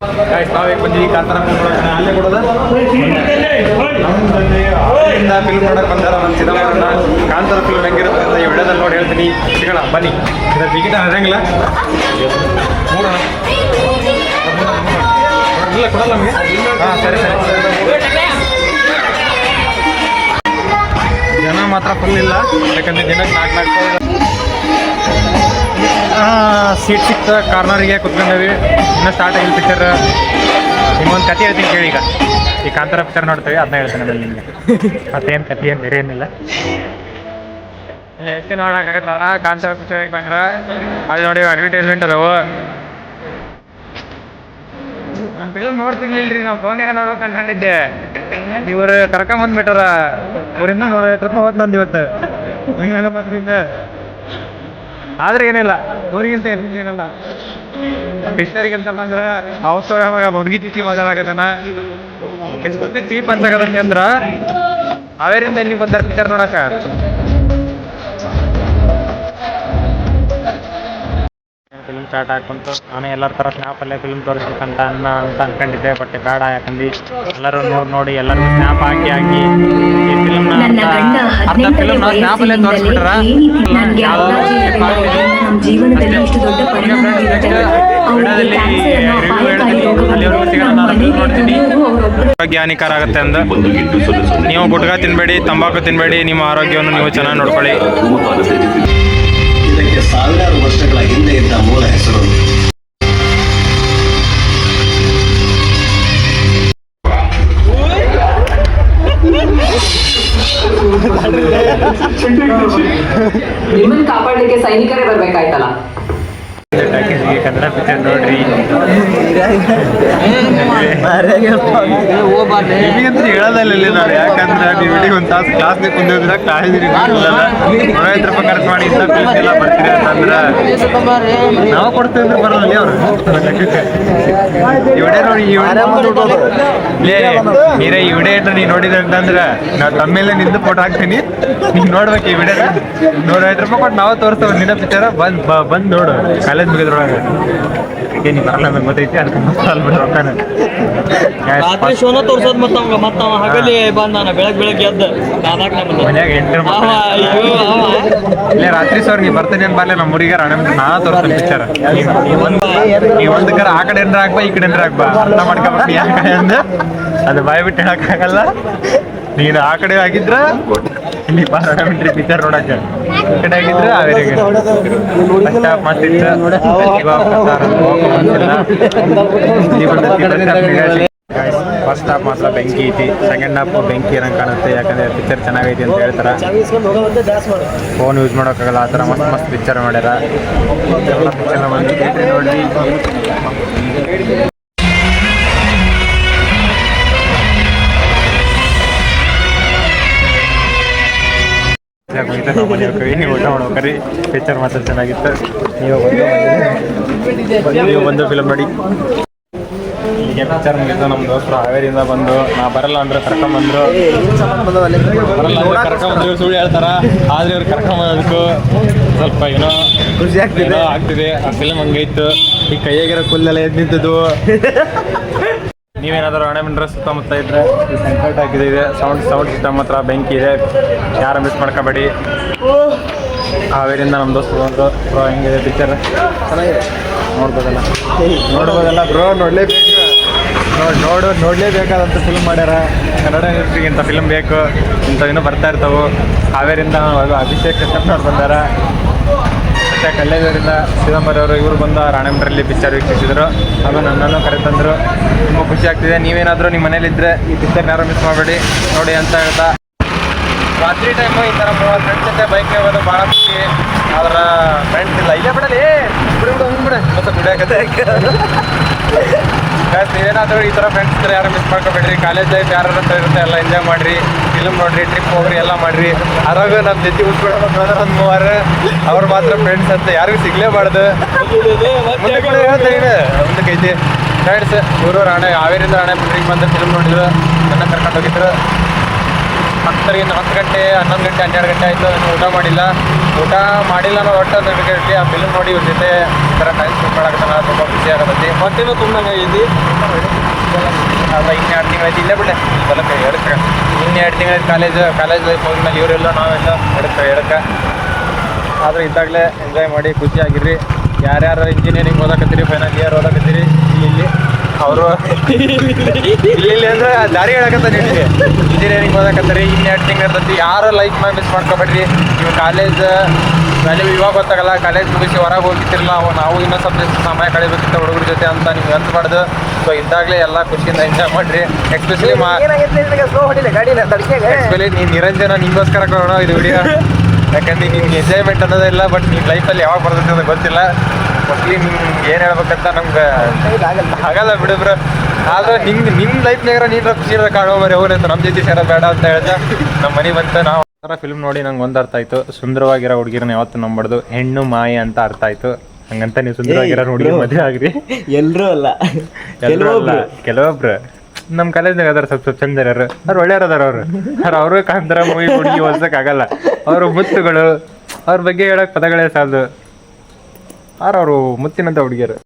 Guys ನಾವೇ ಬಂದಿದ್ದೀವಿ ಕಾಂತಾರ ಅಲ್ಲೇ ಕೊಡೋದ? ಇಂದ ಫಿಲ್ಮ್ ನೋಡಕ್ಕೆ ಬಂದಾರ ನಮ್ಮ ಸಿನಿಮಾ ಕಾಂತಾರ ಫಿಲ್ಮ್ ಹೆಂಗಿರುತ್ತೆ ಅಂತ ಈ ವಿಡಿಯೋದಲ್ಲಿ ನೋಡಿ ಹೇಳ್ತೀನಿ. ಸಿಗೋಣ, ಬನ್ನಿ. ಇದರ ಟಿಕೆಟ್ ಹರಂಗಿಲ್ಲ ಇಲ್ಲ, ಕೊಡಲ್ಲ ನಮಗೆ. ಹಾಂ, ಸರಿ ಸರಿ. ಜನ ಮಾತ್ರ ಫುಲ್ ಇಲ್ಲ ಯಾಕಂದ್ರೆ ದಿನಕ್ಕೆ ನಾಲ್ಕು ನಾಲ್ಕು ಸೀಟ್ ಸಿಕ್ತ ಕಾರ್ನರಿಗೆ ಕುತ್ಕೊಂಡೇವಿ. ಇನ್ನೂ ಸ್ಟಾರ್ಟ್ ಆಗಿಲ್ಲ ಪಿಕ್ಚರ್ ನಿಮ್ಗೊಂದು ಕತೆ ಹೇಳ್ತೀನಿ ಕೇಳಿ ಈಗ. ಈ ಕಾಂತಾರ ಪಿಕ್ಚರ್ ನೋಡ್ತೇವೆ ಅದನ್ನ ಹೇಳ್ತೇನೆ ಆಮೇಲೆ ನಿಮಗೆ. ಮತ್ತೇನು ಕತೆ ಏನು, ಬೇರೆ ಏನಿಲ್ಲ. ಎಷ್ಟು ನೋಡೋಕ್ಕಾಗತ್ತಲ್ಲ ಕಾಂತರ ಪಿಕ್ಚರ್ ಬಂದ್ರೆ ಅದು ನೋಡಿ ಅಡ್ವರ್ಟೈಸ್ಮೆಂಟ್ ಅದಾವು. ಫಿಲ್ಮ್ ನೋಡ್ತೀನಿ ನಾವು ಫೋನ್ಯಾಗ ನೋಡ್ಬೇಕು ಅನ್ಕೊಂಡಿದ್ದೆ ಇವರು ಕರ್ಕೊಂಬಂದ್ಬಿಟ್ಟಾರ ಊರಿಂದ ನೂರ ಐವತ್ತು ರೂಪಾಯಿ ಹೋದ್ ಇವತ್ತು. ಹಿಂಗೆ ಬಸ್ರಿಂದ ಆದ್ರೆ ಏನಿಲ್ಲ ಊರಿಗಿಂತ ಏನಿಲ್ಲ ಅಂತಂದ್ರೆ ಅವಸರ ಮುದುಗಿ ತಿಥಿ ಮಜಾಗತ್ತನ ಎಷ್ಟು ಚೀಪ್ ಅಂತ ಅಂದ್ರ ಅವೇರಿಂದ ಇಲ್ಲಿ ಬಂದಾರ ಪಿಕ್ಚರ್ ಫಿಲ್ಮ್ ಸ್ಟಾರ್ಟ್ ಹಾಕೊಂತು ನಾನು ಎಲ್ಲರ ಥರ ಸ್ನ್ಯಾಪಲ್ಲೇ ಫಿಲ್ಮ್ ತೋರಿಸ್ಬೇಕಂತ ಅನ್ನ ಅಂತ ಅನ್ಕೊಂಡಿದ್ದೆ ಬಟ್ ಬೇಡ ಯಾಕಂದು ಎಲ್ಲರೂ ನೋಡಿ ನೋಡಿ ಎಲ್ಲರಿಗೂ ಸ್ನ್ಯಾಪ್ ಹಾಕಿ ಹಾಕಿ ಈ ಫಿಲ್ಮ್ನ ಅರ್ಧ ಫಿಲ್ಮ್ ಸ್ನ್ಯಾಪಲ್ಲೇ ತೋರಿಸ್ಬಿಟ್ರ ತಂದವರು ಅವರೊಬ್ಬರು ಆರೋಗ್ಯ ಹಾನಿಕರ ಆಗುತ್ತೆ ಅಂದ. ನೀವು ಗುಟ್ಕಾ ತಿನ್ಬೇಡಿ ತಂಬಾಕು ತಿನ್ಬೇಡಿ ನಿಮ್ಮ ಆರೋಗ್ಯವನ್ನು ನೀವು ಚೆನ್ನಾಗಿ ನೋಡ್ಕೊಳ್ಳಿ. ಇದಕ್ಕೆ ಸಾವಿರಾರು ವರ್ಷಗಳ ಹಿಂದೆ ಇದ್ದ ಮೂಲ ಹೆಸರು. ಕನ್ನಡ ಪಿಕ್ಚರ್ ನೋಡ್ರಿ ನಿಮಗಂತೂ ಹೇಳೋದಲ್ಲ ನಾವು ಯಾಕಂದ್ರೆ ನೀವು ಇಡೀ ಒಂದು ತಾಸು ಕ್ಲಾಸ್ಗೆ ಕುಂದಿದ್ರೆ ಕ್ಲಾಸ್ ನೂರೈವತ್ತು ರೂಪಾಯಿ ಖರ್ಚು ಮಾಡಿ ಇಂಥ ಫೀಸ್ ಎಲ್ಲ ಬರ್ತೀರಿ ಅಂತಂದ್ರೆ ನಾವು ಕೊಡ್ತೀವಿ ಅಂದ್ರೆ ಬರಲ್ಲ ಅವ್ರು ಈ ವಿಡಿಯೋ ನೋಡಿ ಇವಡೇ ಏನ್ರ ನೀನು ನೋಡಿದೆ ಅಂತಂದ್ರೆ ನಾವು ತಮ್ಮೇಲೆ ನಿಂದು ಫೋಟೋ ಹಾಕ್ತೀನಿ. ನೀನು ನೋಡ್ಬೇಕು ಈ ವಿಡಿಯೋ. ನೂರೈವತ್ತು ರೂಪಾಯಿ ಕೊಟ್ಟು ನಾವು ತೋರಿಸ್ತೇವೆ, ನಿನ್ನ ಪಿಕ್ಚರ ಬಂದ್ ಬಂದ್ ನೋಡು. ಕಾಲೇಜ್ ಮುಗಿದ್ರೊಳಗೆ. ಏ ನೀ ಬರಲ್ಲ ನಂಗೆ ಗೊತ್ತೈತಿ ಅದಕ್ಕೆ ರೊಕ್ಕನ. ರಾತ್ರಿ ಶೋನ ತೋರ್ಸೋದ್ ಮತ್ತ ಅವಂಗ ಮತ್ತ ಅವ ಹಗಲಿ ಬಂದ ನಾನು ಬೆಳಗ್ ಬೆಳಗ್ಗೆ ಎದ್ದ ನಾದಾಕ್ ಮನ್ಯಾಗ ಎಂಟ್ರಿ ಅವ ಇಲ್ಲೇ ರಾತ್ರಿ ಸರ್ ನೀ ಬರ್ತೀನಿ ಅಂತ ಬರ್ಲಿ ನಮ್ಮ ಹುಡುಗಿಯರ ಅಣ್ಣ ನಾ ತೋರ್ಸಿ ಪಿಕ್ಚರ್ ಒಂದು ನೀ ಒಂದು ಕರ ಆ ಕಡೆ ಎಂದ್ರೆ ಹಾಕ್ಬಾ ಈ ಕಡೆ ಎಂದ್ರೆ ಹಾಕ್ಬಾ ಅರ್ಥ ಮಾಡ್ಕೊಬೇಕು ಯಾಕೆ ಅದು. ಬಾಯ್ ಬಿಟ್ಟು ಹೇಳಕ್ಕಾಗಲ್ಲ. ನೀನು ಆ ಕಡೆ ಆಗಿದ್ರ ಇಲ್ಲಿ ಪಾರ್ಲಿಮೆಂಟ್ರಿ ಪಿಕ್ಚರ್ ನೋಡಕ್ಕೆ. ಟಿಕೆಟ್ ಆಗಿದ್ರೆ ಹಾವೇರಿಗೆ ಬಸ್ ಸ್ಟಾಪ್ ಮತ್ತಿತ್ತು. ಫಸ್ಟ್ ಹಾಫ್ ಮಾತ್ರ ಬೆಂಕಿ ಐತಿ. ಸೆಕೆಂಡ್ ಹಾಫ್ ಬೆಂಕಿ ಇರಂಗ್ ಕಾಣುತ್ತೆ? ಯಾಕಂದ್ರೆ ಪಿಕ್ಚರ್ ಚೆನ್ನಾಗೈತಿ ಅಂತ ಹೇಳ್ತಾರ. ಫೋನ್ ಯೂಸ್ ಮಾಡೋಕ್ಕಾಗಲ್ಲ. ಆ ಥರ ಮಸ್ತ್ ಮಸ್ತ್ ಪಿಕ್ಚರ್ ಮಾಡ್ಯಾರ ಎಲ್ಲ ಪಿಕ್ಚರ್ ಬಂದು ಮುಗಿತ ನಾವು ಮನೆ ನೀವು ಊಟ ಮಾಡ್ಬೇಕ್ರಿ ಪಿಕ್ಚರ್ ಮಾತ್ರ ಚೆನ್ನಾಗಿತ್ತು. ನೀವು ಬಂದು ನೀವು ಬಂದು ಫಿಲಮ್ ನೋಡಿ. ಈಗ ಪಿಕ್ಚರ್ ಮುಗಿತು ನಮ್ಮ ದೋಸ್ತರು ಹಾವೇರಿಯಿಂದ ಬಂದು ನಾ ಬರಲ್ಲ ಅಂದ್ರೆ ಕರ್ಕೊಂಬಂದ್ರು ಬರಲ್ಲ ಅಂದ್ರೆ ಕರ್ಕೊಂಬಂದ್ರು ಸುಳ್ಳು ಹೇಳ್ತಾರ. ಆದ್ರೆ ಇವ್ರು ಕರ್ಕೊಂಬಂದಕ್ಕೂ ಸ್ವಲ್ಪ ಏನೋ ಖುಷಿ ಆಗ್ತಿದೆ. ಆಗ್ತಿದೆ. ಆ ಫಿಲ್ಮ್ ಹಂಗೈತು. ಈ ಕೈಯಾಗಿರೋ ಕುಲ್ಲೆಲ್ಲ ಎದ್ದು ನಿಂತದ್ದು. ನೀವೇನಾದರೂ ಹಣೆಮಿಂಡ್ರ ಸುತ್ತಮುತ್ತ ಇದ್ರೆ ಸೆಂಟ್ರೇಟ್ ಆಗಿದೆ. ಇದೆ ಸೌಂಡ್ ಸೌಂಡ್ ಸಿಸ್ಟಮ್ ಹತ್ರ ಬೆಂಕಿ ಇದೆ. ಯಾರು ಮಿಸ್ ಮಾಡ್ಕೋಬೇಡಿ. ಹಾವೇರಿಂದ ನಮ್ಮ ದೋಸ್ತ ಬಂದರು ಬ್ರೋ ಹೆಂಗಿದೆ ಪಿಕ್ಚರ್ ಚೆನ್ನಾಗಿದೆ. ನೋಡ್ಬೋದಲ್ಲ? ನೋಡ್ಬೋದಲ್ಲ ಬ್ರೋ ನೋಡಲೇಬೇಕು. ನೋಡಿ ನೋಡು ನೋಡಲೇಬೇಕಾದಂಥ ಫಿಲ್ಮ್ ಮಾಡ್ಯಾರ. ಕನ್ನಡ ಇಂಡಸ್ಟ್ರಿಗೆ ಇಂಥ ಫಿಲ್ಮ್ ಬೇಕು ಇಂಥವಿನ್ನೂ ಬರ್ತಾ ಇರ್ತಾವೆ. ಹಾವೇರಿಂದ ಅಭಿಷೇಕ್ ಕಶ್ಯಪ್ನವ್ರು ಬಂದಾರ. ಮತ್ತೆ ಕಲ್ಲೇದವರಿಂದ ಚಿದಂಬರ ಅವರು. ಇವರು ಬಂದು ರಾಣೆಮಠರಲ್ಲಿ ಪಿಕ್ಚರ್ ವೀಕ್ಷಿಸಿದರು. ಹಾಗೂ ನನ್ನನ್ನು ಕರೆತಂದರು. ತುಂಬ ಖುಷಿ ಆಗ್ತಿದೆ. ನೀವೇನಾದರೂ ನಿಮ್ಮ ಮನೇಲಿದ್ದರೆ ಈ ಪಿಕ್ಚರ್ನ ಯಾರು ಮಿಸ್ ಮಾಡಬೇಡಿ. ನೋಡಿ ಅಂತ ಹೇಳ್ತಾ. ರಾತ್ರಿ ಟೈಮು ಈ ಥರ ಫ್ರೆಂಡ್ಸ್ ಜೊತೆ ಬೈಕ್ ಹೋಗೋದು ಭಾಳ ಖುಷಿ. ಅವರ ಫ್ರೆಂಡ್ಸ್ ಇಲ್ಲ. ಇಲ್ಲೇ ಬಿಡಲಿ. ಬಿಡು ಬಿಡು ಹೋಗ್ಬಿಡ ಮತ್ತೆ ಬಿಡಾಕತ್ತೆ guys, ಏನಾದರೂ ಈ ಥರ ಫ್ರೆಂಡ್ಸ್ ಯಾರು ಮಿಸ್ ಮಾಡ್ಕೊಬೇಡ್ರಿ. ಕಾಲೇಜ್ ಲೈಫ್ ಯಾರು ಅಂತ ಇರುತ್ತೆ ಎಲ್ಲ ಎಂಜಾಯ್ ಮಾಡಿರಿ. ಫಿಲ್ಮ್ ನೋಡ್ರಿ ಟ್ರಿಪ್ ಹೋಗ್ರಿ ಎಲ್ಲ ಮಾಡಿರಿ. ಅರಾಗ ನಮ್ಮ ಜೊತೆ ಉಳ್ಸ್ಕೊಳೋದು ಬ್ರದರ್ ಒಂದು ಮೂವರು. ಅವ್ರು ಮಾತ್ರ ಫ್ರೆಂಡ್ಸ್ ಅಂತ ಯಾರಿಗೂ ಸಿಗ್ಲೇಬಾರ್ದು ಮುಂದೆ ಕೂಡ ಹೇಳ್ತಾ ಇದೆ ಮುಂದಕ್ಕೆ ಐತಿ. ಫ್ರೆಂಡ್ಸ್ ಇವರು ರಾಣೆ ಹಾವೇರಿಂದ ರಾಣೆ ಬಿಲ್ಡಿಂಗ್ ಬಂದು ಫಿಲ್ಮ್ ನೋಡಿದ್ರು ನನ್ನ ಕರ್ಕೊಂಡು ಹೋಗಿದ್ರು. ಹತ್ತರಿಂದ ಹತ್ತು ಗಂಟೆ, ಹನ್ನೊಂದು ಗಂಟೆ, ಹನ್ನೆರಡು ಗಂಟೆ ಆಯಿತು ಊಟ ಮಾಡಿಲ್ಲ. ಊಟ ಮಾಡಿಲ್ಲ ಅನ್ನೋ ಒಟ್ಟು ಆ ಫಿಲ್ಮ್ ನೋಡಿ ಇವ್ರ ಜೊತೆ ಈ ಥರ ಟೈಮ್ ಸ್ಪೆಂಡ್ ಮಾಡಕ್ಕೆ ತುಂಬ ಖುಷಿ ಆಗತ್ತೆ ಮತ್ತೇನು ತುಂಬ ಐತಿ ಅಲ್ಲ, ಇನ್ನು ಎರಡು ತಿಂಗಳಾಯ್ತು, ಇಲ್ಲೇ ಬಿಡೆ ಬಲಕ್ಕೆ ಎಡಕ್ಕೆ. ಇನ್ನು ಎರಡು ತಿಂಗಳ ಕಾಲೇಜ್ ಕಾಲೇಜ್ ಲೈಫ್ ಹೋದ್ಮೇಲೆ ಇವರೆಲ್ಲ ನಾವೆಲ್ಲ ಎಡಕ್ಕೆ ಎಡಕ್ಕೆ. ಆದ್ರೆ ಇದ್ದಾಗಲೇ ಎಂಜಾಯ್ ಮಾಡಿ ಖುಷಿಯಾಗಿರ್ರಿ ಯಾರ್ಯಾರು ಇಂಜಿನಿಯರಿಂಗ್ ಓದಕತ್ತೀರಿ ಫೈನಲ್ ಇಯರ್ ಓದಕತ್ತೀರಿ ಇಲ್ಲಿ. ಅವರು? ಇಲ್ಲಿ ಅಂದ್ರೆ ದಾರಿ ಹೇಳಕತ್ತ ನಿಮಗೆ ಇಂಜಿನಿಯರಿಂಗ್ ಓದಕತ್ತಾರೆ. ಇನ್ನು ಎರಡು ತಿಂಗಳು ಇರ್ತೈತಿ. ಯಾರು ಲೈಫ್ನಾಗ ಮಿಸ್ ಮಾಡ್ಕೊಬೇಡ್ರಿ. ನೀವು ಕಾಲೇಜ್ ವ್ಯಾಲ್ಯೂ ಇವಾಗ ಗೊತ್ತಾಗಲ್ಲ. ಕಾಲೇಜ್ ಮುಗಿಸಿ ಹೊರಗೆ ಹೋಗಿರ್ತಿರಲ್ಲ ಅವು ನಾವು ಇನ್ನೊಂದು ಸ್ವಲ್ಪ ಸಮಯ ಕಳಿಬೇಕಿತ್ತ ಹುಡುಗರ ಜೊತೆ ಅಂತ ನಿಮ್ಗೆ ಅನ್ಸ್ಬಾರ್ದು ಸೊ ಇದ್ದಾಗಲೇ ಎಲ್ಲ ಖುಷಿಯಿಂದ ಎಂಜಾಯ್ ಮಾಡ್ರಿ. ಎಕ್ಸ್ಪೆಷಲಿ ಎಕ್ಸ್ಪೆಷಲಿ ನೀನು ನಿರಂಜನ ನಿಮಗೋಸ್ಕರ ಕೊಡೋಣ ಇದು ವಿಡಿಯೋ ಯಾಕಂದ್ರೆ ನಿಮ್ಗೆ ಎಂಜಾಯ್ಮೆಂಟ್ ಅನ್ನೋದಿಲ್ಲ ಬಟ್ ನಿಮ್ಮ ಲೈಫಲ್ಲಿ ಯಾವಾಗ ಬರ್ತೈತೆ ಅಂತ ಗೊತ್ತಿಲ್ಲ. ನಿಮ್ಗೆ ಏನು ಹೇಳ್ಬೇಕಂತ ನಮ್ಗೆ ಆಗಲ್ಲ ಬಿಡು ಬ್ರೋ. ಆದ್ರೆ ನಿಮ್ ಲೈಫ್ ಲೈಫ್ನಾಗ ನೀನು ಖುಷಿ ಕಾಣೋ ಬರೀ ಅಂತ ನಮ್ಮ ಜೊತೆ ಸೇರ ಬೇಡ ಅಂತ ಹೇಳ್ತಾ ನಮ್ಮ ಮನೆ ಬಂತ ನಾವು ಥರ ಫಿಲ್ಮ್ ನೋಡಿ ನಂಗೆ ಒಂದು ಅರ್ಥ ಆಯ್ತು. ಸುಂದರವಾಗಿರೋ ಹುಡುಗಿರನ್ನ ಯಾವತ್ತು ನಂಬಾರ್ದು ಹೆಣ್ಣು ಮಾಯ ಅಂತ ಅರ್ಥ ಆಯ್ತು. ಹಂಗಂತ ನೀವು ಸುಂದರವಾಗಿರೋ ಹುಡುಗಿ ಮದುವೆ ಆಗ್ರಿ. ಎಲ್ಲರೂ ಅಲ್ಲ. ಎಲ್ಲರೂ ಅಲ್ಲ. ಕೆಲವೊಬ್ರು. ನಮ್ಮ ಕಾಲೇಜ್ನಾಗ ಅದಾರ ಸ್ವಲ್ಪ ಸ್ವಲ್ಪ ಚಂದ ಇರೋರು. ಅವ್ರು ಒಳ್ಳೆಯವ್ರು ಅದಾರ ಅವ್ರು. ಅವ್ರು ಅವರು ಕಾಂತಾರ ಮೂವಿ ಹುಡುಗಿ ಹೋಲ್ಸಕ್ ಆಗಲ್ಲ ಅವ್ರ ಮುತ್ತುಗಳು. ಅವ್ರ ಬಗ್ಗೆ ಹೇಳಕ್ ಪದಗಳೇ ಸಾಲದು. ಆರ್ ಅವರು ಮುತ್ತಿನಂತ ಹುಡುಗಿಯರು.